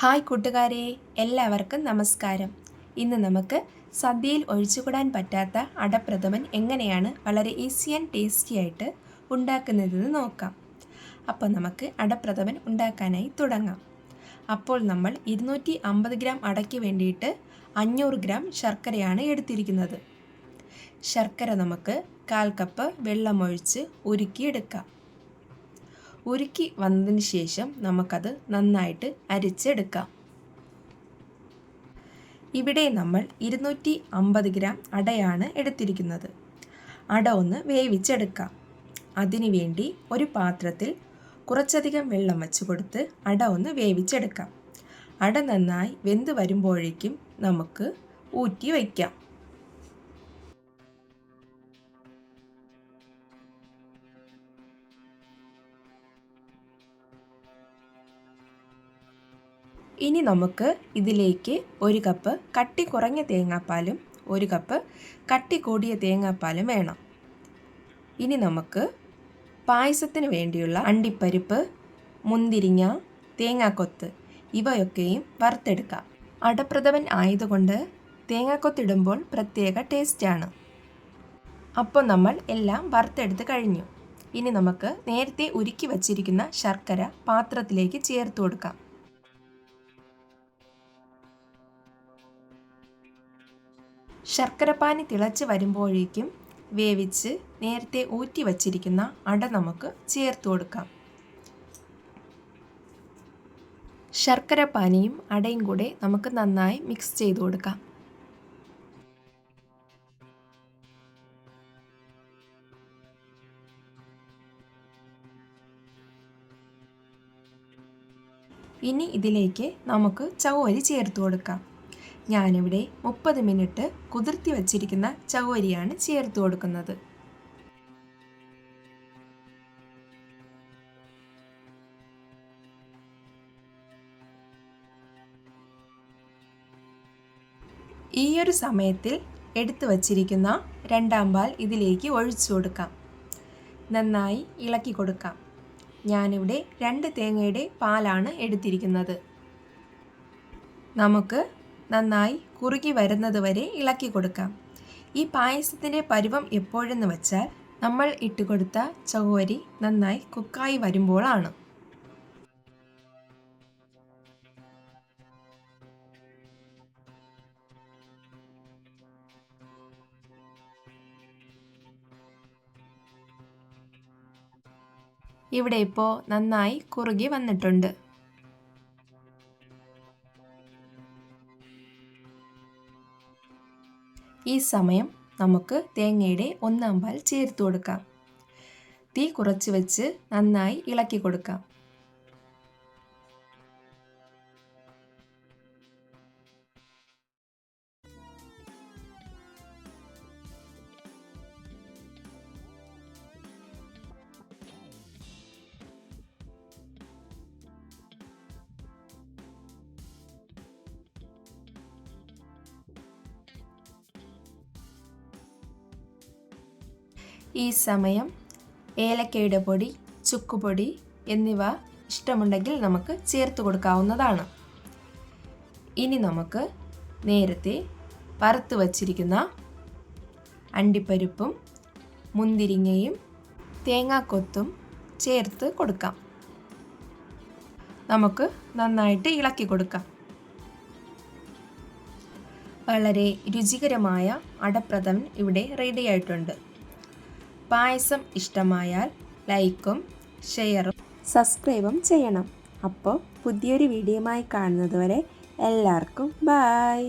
Hi കൂട്ടുകാരെ എല്ലാവർക്കും നമസ്കാരം. ഇന്ന് നമുക്ക് സദ്യയിൽ ഒഴിച്ചുകൂടാൻ പറ്റാത്ത അടപ്രഥമൻ എങ്ങനെയാണ് വളരെ ഈസി ആൻഡ് ടേസ്റ്റി ആയിട്ട് ഉണ്ടാക്കുന്നതെന്ന് നോക്കാം. അപ്പോൾ നമുക്ക് അടപ്രഥമൻ ഉണ്ടാക്കാനായി തുടങ്ങാം. അപ്പോൾ നമ്മൾ ഇരുന്നൂറ്റി അമ്പത് ഗ്രാം അടയ്ക്ക് വേണ്ടിയിട്ട് അഞ്ഞൂറ് ഗ്രാം ശർക്കരയാണ് എടുത്തിരിക്കുന്നത്. ശർക്കര നമുക്ക് കാൽ കപ്പ് വെള്ളമൊഴിച്ച് ഉരുക്കിയെടുക്കാം. ഉരുക്കി വന്നതിന് ശേഷം നമുക്കത് നന്നായിട്ട് അരിച്ചെടുക്കാം. ഇവിടെ നമ്മൾ ഇരുന്നൂറ്റി അമ്പത് ഗ്രാം അടയാണ് എടുത്തിരിക്കുന്നത്. അട ഒന്ന് വേവിച്ചെടുക്കാം. അതിനു വേണ്ടി ഒരു പാത്രത്തിൽ കുറച്ചധികം വെള്ളം വെച്ച് കൊടുത്ത് അട ഒന്ന് വേവിച്ചെടുക്കാം. അട നന്നായി വെന്ത് വരുമ്പോഴേക്കും നമുക്ക് ഊറ്റി വയ്ക്കാം. ഇനി നമുക്ക് ഇതിലേക്ക് ഒരു കപ്പ് കട്ടി കുറഞ്ഞ തേങ്ങാപ്പാലും ഒരു കപ്പ് കട്ടി കൂടിയ തേങ്ങാപ്പാലും വേണം. ഇനി നമുക്ക് പായസത്തിന് വേണ്ടിയുള്ള അണ്ടിപ്പരിപ്പ് മുന്തിരിങ്ങ തേങ്ങാക്കൊത്ത് ഇവയൊക്കെയും വറുത്തെടുക്കാം. അടപ്രഥമൻ ആയതുകൊണ്ട് തേങ്ങാക്കൊത്തിടുമ്പോൾ പ്രത്യേക ടേസ്റ്റാണ് അപ്പോൾ നമ്മൾ എല്ലാം വറുത്തെടുത്ത് കഴിഞ്ഞു. ഇനി നമുക്ക് നേരത്തെ ഉരുക്കി വച്ചിരിക്കുന്ന ശർക്കര പാത്രത്തിലേക്ക് ചേർത്ത് കൊടുക്കാം. ശർക്കരപ്പാനി തിളച്ച് വരുമ്പോഴേക്കും വേവിച്ച് നേരത്തെ ഊറ്റി വച്ചിരിക്കുന്ന അട നമുക്ക് ചേർത്ത് കൊടുക്കാം. ശർക്കരപ്പാനിയും അടയും കൂടെ നമുക്ക് നന്നായി മിക്സ് ചെയ്ത് കൊടുക്കാം. ഇനി ഇതിലേക്ക് നമുക്ക് ചവ്വരി ചേർത്ത് കൊടുക്കാം. ഞാനിവിടെ മുപ്പത് മിനിറ്റ് കുതിർത്തി വച്ചിരിക്കുന്ന ചവരിയാണ് ചേർത്ത് കൊടുക്കുന്നത്. ഈ ഒരു സമയത്തിൽ എടുത്തു വച്ചിരിക്കുന്ന രണ്ടാം പാൽ ഇതിലേക്ക് ഒഴിച്ചു കൊടുക്കാം. നന്നായി ഇളക്കി കൊടുക്കാം. ഞാനിവിടെ രണ്ട് തേങ്ങയുടെ പാലാണ് എടുത്തിരിക്കുന്നത്. നമുക്ക് നന്നായി കുറുകി വരുന്നതുവരെ ഇളക്കി കൊടുക്കാം. ഈ പായസത്തിന്റെ പരുവം എപ്പോഴെന്ന് വെച്ചാൽ നമ്മൾ ഇട്ടുകൊടുത്ത ചകോരി നന്നായി കുക്കായി വരുമ്പോഴാണ്. ഇവിടെ ഇപ്പോൾ നന്നായി കുറുകി വന്നിട്ടുണ്ട്. ഈ സമയം നമുക്ക് തേങ്ങയുടെ ഒന്നാം പാൽ ചേർത്ത് കൊടുക്കാം. തീ കുറച്ച് വെച്ച് നന്നായി ഇളക്കി കൊടുക്കാം. ഈ സമയം ഏലക്കയുടെ പൊടി ചുക്കുപൊടി എന്നിവ ഇഷ്ടമുണ്ടെങ്കിൽ നമുക്ക് ചേർത്ത് കൊടുക്കാവുന്നതാണ്. ഇനി നമുക്ക് നേരത്തെ വറുത്ത് വച്ചിരിക്കുന്ന അണ്ടിപ്പരിപ്പും മുന്തിരിങ്ങയും തേങ്ങാക്കൊത്തും ചേർത്ത് കൊടുക്കാം. നമുക്ക് നന്നായിട്ട് ഇളക്കി കൊടുക്കാം. വളരെ രുചികരമായ അടപ്രഥമൻ ഇവിടെ റെഡി ആയിട്ടുണ്ട്. പായസം ഇഷ്ടമായാൽ ലൈക്കും ഷെയറും സബ്സ്ക്രൈബും ചെയ്യണം. അപ്പോൾ പുതിയൊരു വീഡിയോയുമായി കാണുന്നതുവരെ എല്ലാവർക്കും ബായ്